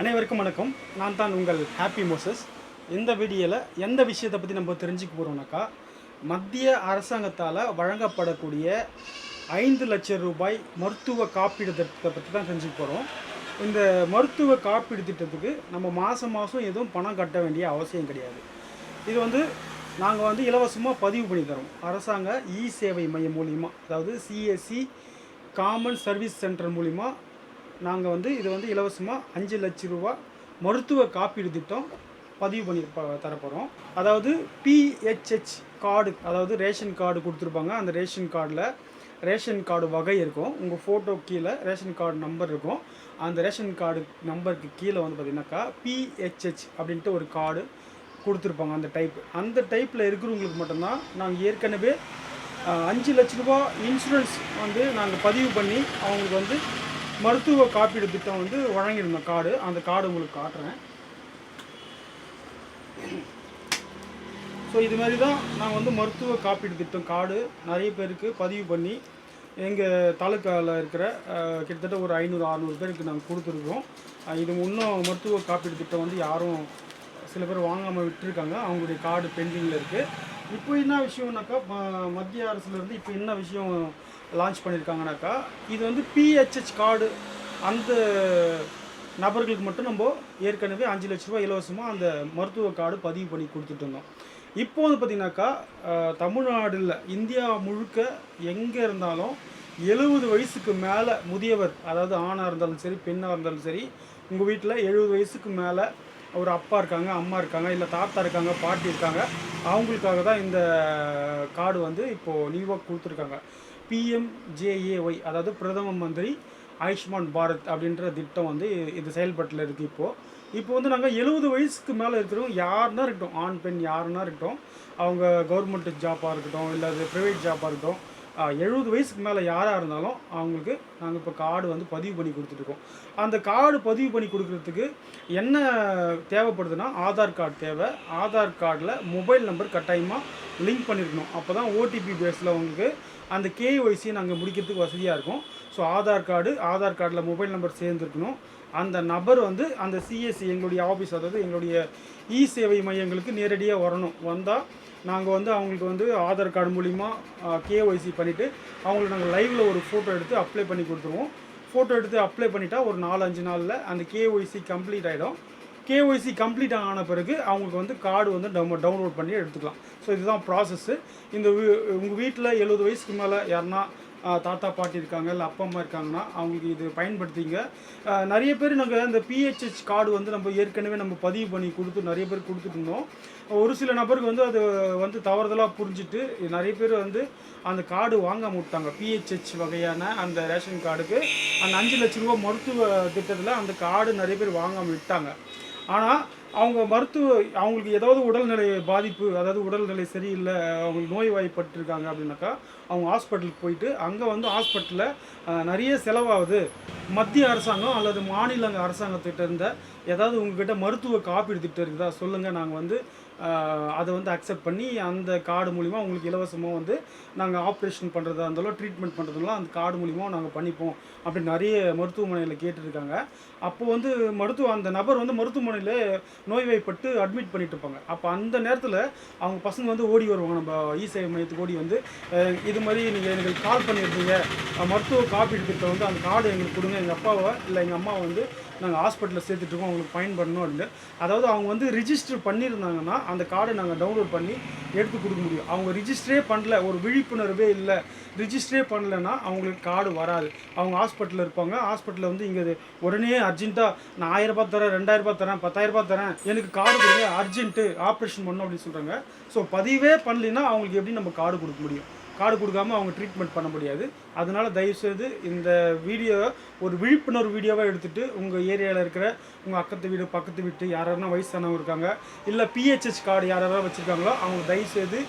அனைவருக்கும் வணக்கம். நான் தான் உங்கள் ஹாப்பி மோசஸ் இந்த வீடியோவில் எந்த விஷயத்தை பற்றி நம்ம தெரிஞ்சுக்க போகிறோம்னாக்கா மத்திய அரசாங்கத்தால் வழங்கப்படக்கூடிய ஐந்து லட்சம் ரூபாய் மருத்துவ காப்பீடு திட்டத்தை பற்றி தான் தெரிஞ்சுக்க போகிறோம் இந்த மருத்துவ காப்பீடு திட்டத்துக்கு நம்ம மாதம் மாதம் எதுவும் பணம் கட்ட வேண்டிய அவசியம் கிடையாது. இது வந்து நாங்கள் வந்து இலவசமாக பதிவு பண்ணி தரோம். அரசாங்க இ சேவை மையம் மூலிமா அதாவது சிஎஸ்சி காமன் சர்வீஸ் சென்டர் மூலிமா நாங்கள் வந்து இது வந்து இலவசமாக அஞ்சு லட்ச ரூபா மருத்துவ காப்பீடு திட்டம் பதிவு பண்ணி தரப்போகிறோம் அதாவது பிஹெச்ஹெச் கார்டு அதாவது ரேஷன் கார்டு கொடுத்துருப்பாங்க. அந்த ரேஷன் கார்டில் ரேஷன் கார்டு வகை இருக்கும். உங்கள் ஃபோட்டோ கீழே ரேஷன் கார்டு நம்பர் இருக்கும். அந்த ரேஷன் கார்டு நம்பருக்கு கீழே வந்து பார்த்திங்கனாக்கா பிஹெச்ஹெச் அப்படின்ட்டு ஒரு கார்டு கொடுத்துருப்பாங்க அந்த டைப் அந்த டைப்பில் இருக்கிறவங்களுக்கு மட்டும்தான் நாங்கள் ஏற்கனவே அஞ்சு லட்ச ரூபா இன்சூரன்ஸ் வந்து நாங்கள் பதிவு பண்ணி அவங்களுக்கு வந்து மருத்துவ காப்பீடு திட்டம் வந்து வழங்கியிருந்தோம் கார்டு. அந்த கார்டு உங்களுக்கு காட்டுறேன். ஸோ இது மாதிரி தான் நாங்கள் வந்து மருத்துவ காப்பீடு திட்டம் கார்டு நிறைய பேருக்கு பதிவு பண்ணி எங்கள் தாலுக்காவில் இருக்கிற கிட்டத்தட்ட ஒரு ஐநூறு அறநூறு பேருக்கு நாங்கள் கொடுத்துருக்கோம். இது இன்னும் மருத்துவ காப்பீடு திட்டம் வந்து யாரும் சில பேர் வாங்காமல் விட்டுருக்காங்க. அவங்களுடைய கார்டு பெண்டிங்கில் இருக்குது இப்போ என்ன விஷயம்னாக்கா மத்திய அரசுலேருந்து இப்போ என்ன விஷயம் லான்ச் பண்ணியிருக்காங்கனாக்கா இது வந்து பிஹெச்ஹெச் கார்டு அந்த நபர்களுக்கு மட்டும் நம்ம ஏற்கனவே அஞ்சு லட்ச ரூபா இலவசமாக அந்த மருத்துவ கார்டு பதிவு பண்ணி கொடுத்துட்ருந்தோம் இப்போ வந்து பார்த்திங்கனாக்கா தமிழ்நாடில் இந்தியா முழுக்க எங்கே இருந்தாலும் எழுபது வயசுக்கு மேலே முதியவர் அதாவது ஆணாக இருந்தாலும் சரி பெண்ணாக இருந்தாலும் சரி உங்கள் வீட்டில் எழுபது வயசுக்கு மேலே ஒரு அப்பா இருக்காங்க அம்மா இருக்காங்க இல்லை தாத்தா இருக்காங்க பாட்டி இருக்காங்க அவங்களுக்காக தான் இந்த கார்டு வந்து இப்போது நியூவாக கொடுத்துருக்காங்க. பிஎம்ஜேஏஒய் அதாவது பிரதம மந்திரி ஆயுஷ்மான் பாரத் அப்படின்ற திட்டம் வந்து இது செயல்பட்டில் இருக்குது இப்போது இப்போ வந்து நாங்கள் எழுபது வயசுக்கு மேலே இருக்கிறவங்க யாருன்னா இருக்கட்டும் ஆண் பெண் யாருன்னா இருக்கட்டும் அவங்க கவர்மெண்ட் ஜாப்பாக இருக்கட்டும் இல்லை அது ப்ரைவேட் ஜாப்பாக இருக்கட்டும் எழுபது வயசுக்கு மேலே யாராக இருந்தாலும் அவங்களுக்கு நாங்கள் இப்போ கார்டு வந்து பதிவு பண்ணி கொடுத்துட்ருக்கோம் அந்த கார்டு பதிவு பண்ணி கொடுக்குறதுக்கு என்ன தேவைப்படுதுன்னா ஆதார் கார்டு தேவை. ஆதார் கார்டில் மொபைல் நம்பர் கட்டாயமாக லிங்க் பண்ணியிருக்கணும் அப்போ தான் ஓடிபி பேஸில் உங்களுக்கு அந்த கேஒய்சியை நாங்கள் முடிக்கிறதுக்கு வசதியாக இருக்கும். ஸோ ஆதார் கார்டு ஆதார் கார்டில் மொபைல் நம்பர் சேர்ந்துருக்கணும். அந்த நபர் வந்து அந்த சிஎஸ்சி எங்களுடைய ஆஃபீஸ் அதாவது எங்களுடைய இ சேவை மையங்களுக்கு நேரடியாக வரணும். வந்தால் நாங்கள் வந்து அவங்களுக்கு வந்து ஆதார் கார்டு மூலிமா கேஒய்சி பண்ணிவிட்டு அவங்களுக்கு நாங்கள் லைவில் ஒரு ஃபோட்டோ எடுத்து அப்ளை பண்ணி கொடுத்துருவோம். ஃபோட்டோ எடுத்து அப்ளை பண்ணிட்டா ஒரு நாலு அஞ்சு நாளில் அந்த கேஒய்சி கம்ப்ளீட் ஆகிடும் கேஒய்சி கம்ப்ளீட் ஆன பிறகு அவங்களுக்கு வந்து கார்டு வந்து டவுன் டவுன்லோட் பண்ணி எடுத்துக்கலாம். ஸோ இதுதான் ப்ராசஸ்ஸு இந்த உங்கள் வீட்டில் எழுபது வயசுக்கு மேலே யாருன்னா தாத்தா பாட்டி இருக்காங்க இல்லை அப்பா அம்மா இருக்காங்கன்னா அவங்களுக்கு இது பயன்படுத்திங்க. நிறைய பேர் நாங்கள் இந்த பிஹெச்ஹெச் கார்டு வந்து நம்ம ஏற்கனவே நம்ம பதிவு பண்ணி கொடுத்து நிறைய பேர் கொடுத்துட்ருந்தோம் ஒரு சில நபருக்கு வந்து அது வந்து தவறுதலாக புரிஞ்சுட்டு நிறைய பேர் வந்து அந்த கார்டு வாங்க முட்டாங்க பிஹெச்ஹெச் வகையான அந்த ரேஷன் கார்டுக்கு அந்த அஞ்சு லட்ச ரூபா மருத்துவ திட்டத்தில் அந்த கார்டு நிறைய பேர் வாங்காமல் விட்டாங்க. ஆனால் அவங்க மருத்துவ அவங்களுக்கு ஏதாவது உடல்நிலை பாதிப்பு அதாவது உடல்நிலை சரியில்லை அவங்களுக்கு நோய் வாய்ப்பட்டிருக்காங்க அப்படின்னாக்கா அவங்க ஹாஸ்பிட்டலுக்கு போயிட்டு அங்கே வந்து ஹாஸ்பிட்டலில் நிறைய செலவாகுது. மத்திய அரசாங்கம் அல்லது மாநில அரசாங்கத்திட்ட இருந்த ஏதாவது உங்ககிட்ட மருத்துவ காப்பீடு திட்டம் இருக்குதா சொல்லுங்கள் நாங்கள் வந்து அதை வந்து அக்செப்ட் பண்ணி அந்த கார்டு மூலிமா உங்களுக்கு இலவசமாக வந்து நாங்கள் ஆப்ரேஷன் பண்ணுறதா இருந்தாலும் ட்ரீட்மெண்ட் பண்ணுறதுலாம் அந்த கார்டு மூலிமா நாங்கள் பண்ணிப்போம் அப்படி நிறைய மருத்துவமனையில் கேட்டுருக்காங்க. அப்போ வந்து மருத்துவ அந்த நபர் வந்து மருத்துவமனையில் நோய்வாய்ப்பட்டு அட்மிட் பண்ணிட்டு இருப்பாங்க. அப்போ அந்த நேரத்தில் அவங்க பசங்க வந்து ஓடி வருவாங்க. நம்ம இசேவை மையத்துக்கு ஓடி வந்து இது மாதிரி நீங்கள் எங்களுக்கு கால் பண்ணியிருந்தீங்க மருத்துவ காப்பீடு திட்டம் வந்து அந்த கார்டு எங்களுக்கு கொடுங்க. எங்கள் அப்பாவை இல்லை எங்கள் அம்மாவை வந்து நாங்கள் ஹாஸ்பிட்டலில் சேர்த்துட்ருக்கோம் அவங்களுக்கு அவங்களுக்கு பண்ணணும் அப்படின்னு அதாவது அவங்க வந்து ரிஜிஸ்டர் பண்ணியிருந்தாங்கன்னா அந்த கார்டை நாங்கள் டவுன்லோட் பண்ணி எடுத்து கொடுக்க முடியும். அவங்க ரிஜிஸ்டரே பண்ணல ஒரு விழிப்புணர்வே இல்லை. ரிஜிஸ்டரே பண்ணலைன்னா அவங்களுக்கு கார்டு வராது. அவங்க ஹாஸ்பிட்டலில் இருப்பாங்க. ஹாஸ்பிட்டலில் வந்து இங்கே உடனே அர்ஜென்ட்டாக நான் ஆயிரரூபா தரேன் ரெண்டாயிரரூபா தரேன் பத்தாயிரரூபா தரேன். எனக்கு கார்டு கொடுங்க அர்ஜென்ட்டு ஆப்ரேஷன் பண்ணணும் அப்படின்னு சொல்கிறாங்க ஸோ பதிவே பண்ணலைன்னா அவங்களுக்கு எப்படி நம்ம கார்டு கொடுக்க முடியும்? கார்டு கொடுக்காம அவங்க ட்ரீட்மெண்ட் பண்ண முடியாது. அதனால் தயவுசெய்து இந்த வீடியோ ஒரு விழிப்புணர்வு வீடியோவாக எடுத்துகிட்டு உங்கள் ஏரியாவில் இருக்கிற உங்கள் அக்கத்து வீடு பக்கத்து வீட்டு யாரெல்லாம் வயசானவங்க இருக்காங்க இல்லை பிஹெச்ஹெச் கார்டு யாராவது வச்சுருக்காங்களோ அவங்க தயவுசெய்து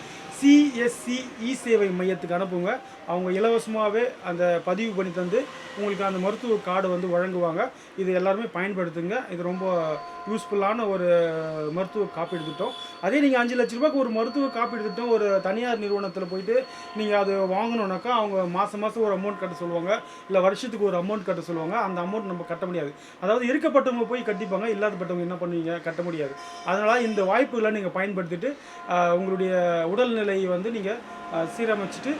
சிஎஸ்சி இ சேவை மையத்துக்கு அனுப்புங்க. அவங்க இலவசமாகவே அந்த பதிவு பண்ணி தந்து உங்களுக்கு அந்த மருத்துவ கார்டு வந்து வழங்குவாங்க. இது எல்லாருமே பயன்படுத்துங்க. இது ரொம்ப யூஸ்ஃபுல்லான ஒரு மருத்துவ காப்பீடு திட்டம். அதே நீங்கள் அஞ்சு லட்ச ரூபாய்க்கு ஒரு மருத்துவ காப்பீடு திட்டம் ஒரு தனியார் நிறுவனத்தில் போயிட்டு நீங்கள் அது வாங்கணுன்னாக்கா அவங்க மாதம் மாதம் ஒரு அமௌண்ட் கட்ட சொல்லுவாங்க. இல்லை வருஷத்துக்கு ஒரு அமௌண்ட் கட்ட சொல்லுவாங்க. அந்த அமௌண்ட் நம்ம கட்ட முடியாது. அதாவது இருக்கப்பட்டவங்க போய் கட்டிப்பாங்க. இல்லாதப்பட்டவங்க என்ன பண்ணுவீங்க? கட்ட முடியாது. அதனால் இந்த வாய்ப்புகளை நீங்கள் பயன்படுத்திட்டு உங்களுடைய உடல்நிலை உடல்நிலையை வந்து நீங்கள் சீரமைச்சிட்டு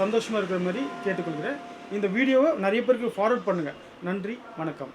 சந்தோஷமாக இருக்கிற மாதிரி கேட்டுக்கொள்கிறேன். இந்த வீடியோவை நிறைய பேருக்கு ஃபார்வர்ட் பண்ணுங்கள் நன்றி வணக்கம்.